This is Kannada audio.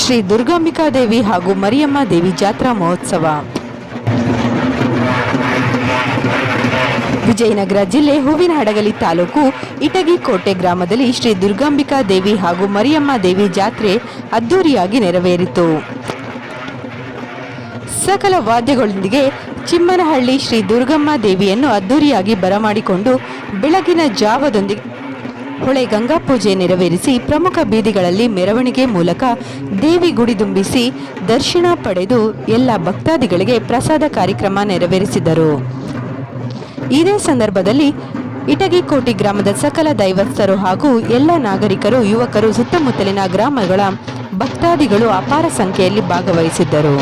ಶ್ರೀ ದುರ್ಗಾಂಬಿಕಾ ದೇವಿ ಹಾಗೂ ಮರಿಯಮ್ಮ ದೇವಿ ಜಾತ್ರಾ ಮಹೋತ್ಸವ. ವಿಜಯನಗರ ಜಿಲ್ಲೆ ಹೂವಿನ ಹಡಗಲಿ ತಾಲೂಕು ಇಟಗಿ ಕೋಟೆ ಗ್ರಾಮದಲ್ಲಿ ಶ್ರೀ ದುರ್ಗಾಂಬಿಕಾ ದೇವಿ ಹಾಗೂ ಮರಿಯಮ್ಮ ದೇವಿ ಜಾತ್ರೆ ಅದ್ದೂರಿಯಾಗಿ ನೆರವೇರಿತು. ಸಕಲ ವಾದ್ಯಗಳೊಂದಿಗೆ ಚಿಮ್ಮನಹಳ್ಳಿ ಶ್ರೀ ದುರ್ಗಮ್ಮ ದೇವಿಯನ್ನು ಅದ್ದೂರಿಯಾಗಿ ಬರಮಾಡಿಕೊಂಡು ಬೆಳಗಿನ ಜಾವದೊಂದಿಗೆ ಹೊಳೆ ಗಂಗಾ ಪೂಜೆ ನೆರವೇರಿಸಿ ಪ್ರಮುಖ ಬೀದಿಗಳಲ್ಲಿ ಮೆರವಣಿಗೆ ಮೂಲಕ ದೇವಿ ಗುಡಿ ದುಂಬಿಸಿ ದರ್ಶನ ಪಡೆದು ಎಲ್ಲ ಭಕ್ತಾದಿಗಳಿಗೆ ಪ್ರಸಾದ ಕಾರ್ಯಕ್ರಮ ನೆರವೇರಿಸಿದರು. ಇದೇ ಸಂದರ್ಭದಲ್ಲಿ ಇಟಗಿಕೋಟಿ ಗ್ರಾಮದ ಸಕಲ ದೈವಸ್ಥರು ಹಾಗೂ ಎಲ್ಲ ನಾಗರಿಕರು, ಯುವಕರು ಸುತ್ತಮುತ್ತಲಿನ ಗ್ರಾಮಗಳ ಭಕ್ತಾದಿಗಳು ಅಪಾರ ಸಂಖ್ಯೆಯಲ್ಲಿ ಭಾಗವಹಿಸಿದ್ದರು.